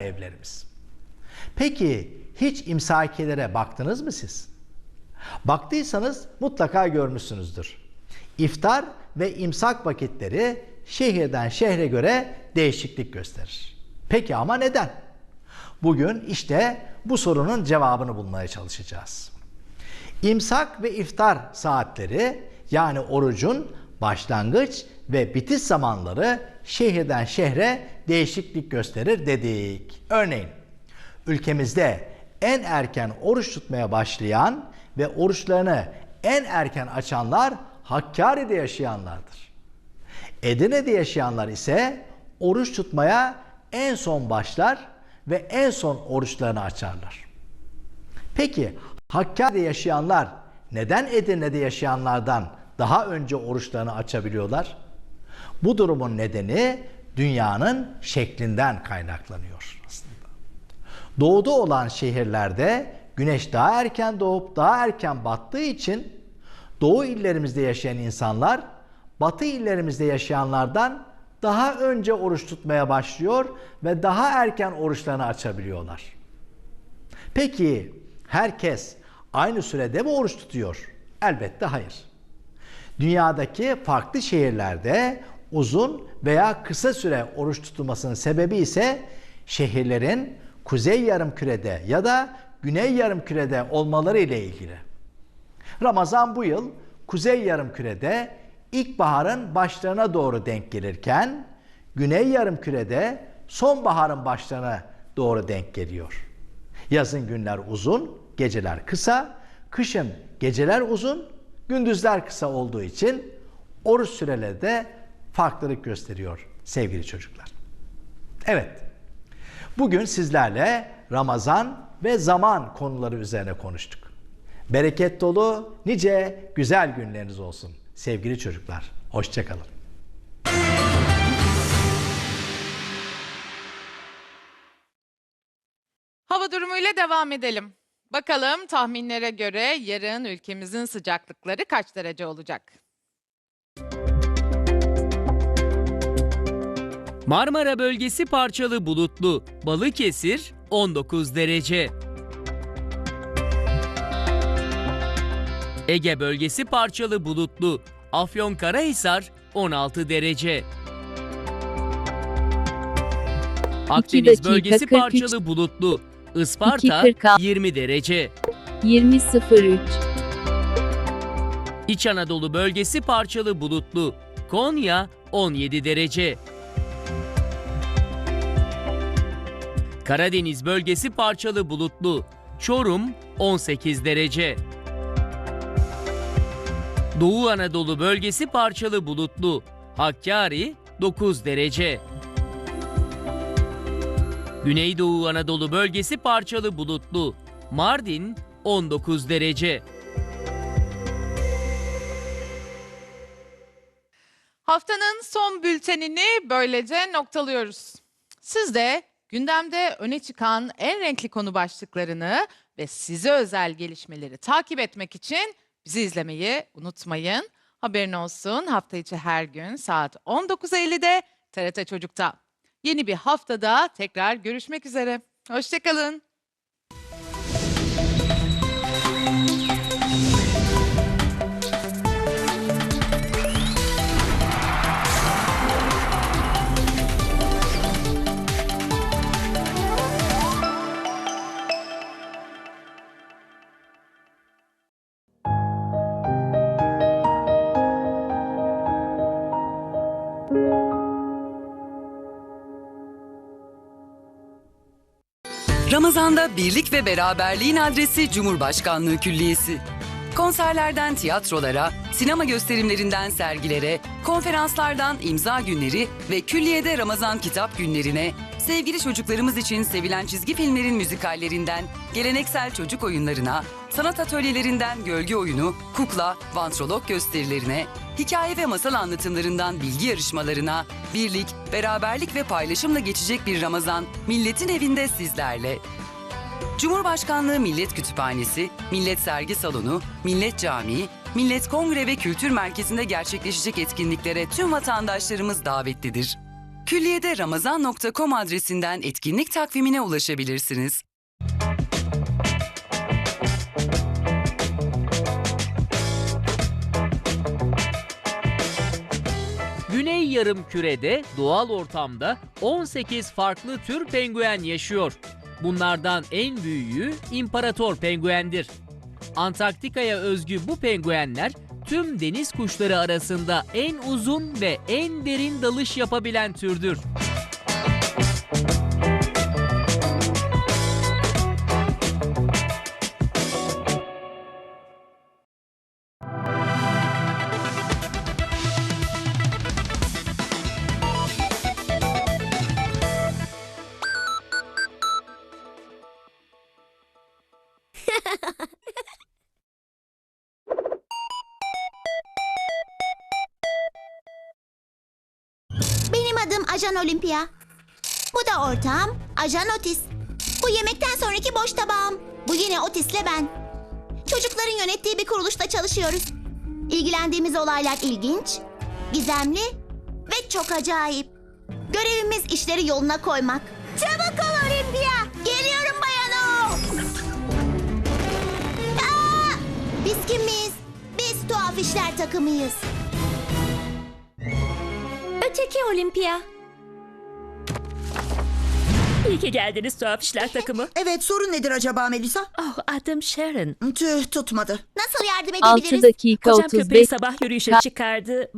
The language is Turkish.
evlerimiz. Peki hiç imsakelere baktınız mı siz? Baktıysanız mutlaka görmüşsünüzdür. İftar ve imsak vakitleri şehirden şehre göre değişiklik gösterir. Peki ama neden? Bugün işte bu sorunun cevabını bulmaya çalışacağız. İmsak ve iftar saatleri yani orucun başlangıç ve bitiş zamanları şehirden şehre değişiklik gösterir dedik. Örneğin ülkemizde en erken oruç tutmaya başlayan ve oruçlarını en erken açanlar Hakkari'de yaşayanlardır. Edirne'de yaşayanlar ise oruç tutmaya en son başlar ve en son oruçlarını açarlar. Peki Hakkari'de yaşayanlar neden Edirne'de yaşayanlardan daha önce oruçlarını açabiliyorlar? Bu durumun nedeni dünyanın şeklinden kaynaklanıyor aslında. Doğuda olan şehirlerde güneş daha erken doğup daha erken battığı için doğu illerimizde yaşayan insanlar batı illerimizde yaşayanlardan daha önce oruç tutmaya başlıyor ve daha erken oruçlarını açabiliyorlar. Peki herkes aynı sürede mi oruç tutuyor? Elbette hayır. Dünyadaki farklı şehirlerde uzun veya kısa süre oruç tutulmasının sebebi ise şehirlerin kuzey yarımkürede ya da güney yarımkürede olmaları ile ilgili. Ramazan bu yıl kuzey yarımkürede ilkbaharın başlarına doğru denk gelirken güney yarımkürede sonbaharın başlarına doğru denk geliyor. Yazın günler uzun, geceler kısa, kışın geceler uzun, gündüzler kısa olduğu için oruç süreleri de farklılık gösteriyor sevgili çocuklar. Evet, bugün sizlerle Ramazan ve zaman konuları üzerine konuştuk. Bereket dolu, nice güzel günleriniz olsun sevgili çocuklar. Hoşçakalın. Hava durumuyla devam edelim. Bakalım tahminlere göre yarın ülkemizin sıcaklıkları kaç derece olacak? Marmara bölgesi parçalı bulutlu. Balıkesir 19 derece. Ege bölgesi parçalı bulutlu. Afyonkarahisar 16 derece. Akdeniz dakika bölgesi 43. parçalı bulutlu. Isparta 2.46. 20 derece. 20.03 İç Anadolu bölgesi parçalı bulutlu. Konya 17 derece. Karadeniz bölgesi parçalı bulutlu. Çorum 18 derece. Doğu Anadolu bölgesi parçalı bulutlu. Hakkari 9 derece. Güneydoğu Anadolu bölgesi parçalı bulutlu. Mardin 19 derece. Haftanın son bültenini böylece noktalıyoruz. Siz de gündemde öne çıkan en renkli konu başlıklarını ve size özel gelişmeleri takip etmek için bizi izlemeyi unutmayın. Haberin olsun hafta içi her gün saat 19.50'de TRT Çocuk'ta. Yeni bir haftada tekrar görüşmek üzere. Hoşçakalın. Ramazanda birlik ve beraberliğin adresi Cumhurbaşkanlığı Külliyesi. Konserlerden tiyatrolara, sinema gösterimlerinden sergilere, konferanslardan imza günleri ve külliyede Ramazan kitap günlerine, sevgili çocuklarımız için sevilen çizgi filmlerin müzikallerinden geleneksel çocuk oyunlarına, sanat atölyelerinden gölge oyunu, kukla, vantrolog gösterilerine, hikaye ve masal anlatımlarından bilgi yarışmalarına, birlik, beraberlik ve paylaşımla geçecek bir Ramazan milletin evinde sizlerle. Cumhurbaşkanlığı Millet Kütüphanesi, Millet Sergi Salonu, Millet Camii, Millet Kongre ve Kültür Merkezi'nde gerçekleşecek etkinliklere tüm vatandaşlarımız davetlidir. Külliyede ramazan.com adresinden etkinlik takvimine ulaşabilirsiniz. Güney Yarımküre'de doğal ortamda 18 farklı tür penguen yaşıyor. Bunlardan en büyüğü imparator penguendir. Antarktika'ya özgü bu penguenler tüm deniz kuşları arasında en uzun ve en derin dalış yapabilen türdür. Ajan Olimpia. Bu da ortağım Ajan Otis. Bu yemekten sonraki boş tabağım. Bu yine Otis'le ben. Çocukların yönettiği bir kuruluşta çalışıyoruz. İlgilendiğimiz olaylar ilginç, gizemli ve çok acayip. Görevimiz işleri yoluna koymak. Çabuk ol Olimpia. Geliyorum bayano. Aa! Biz kimiz? Biz tuhaf işler takımıyız. Öteki Olimpia. İyi ki geldiniz tuhaf işler takımı. Evet sorun nedir acaba Melisa? Oh adım Sharon. Tüh tutmadı. Nasıl yardım 6 edebiliriz? dakika Kocam köpeği 35 sabah yürüyüşe çıkardı.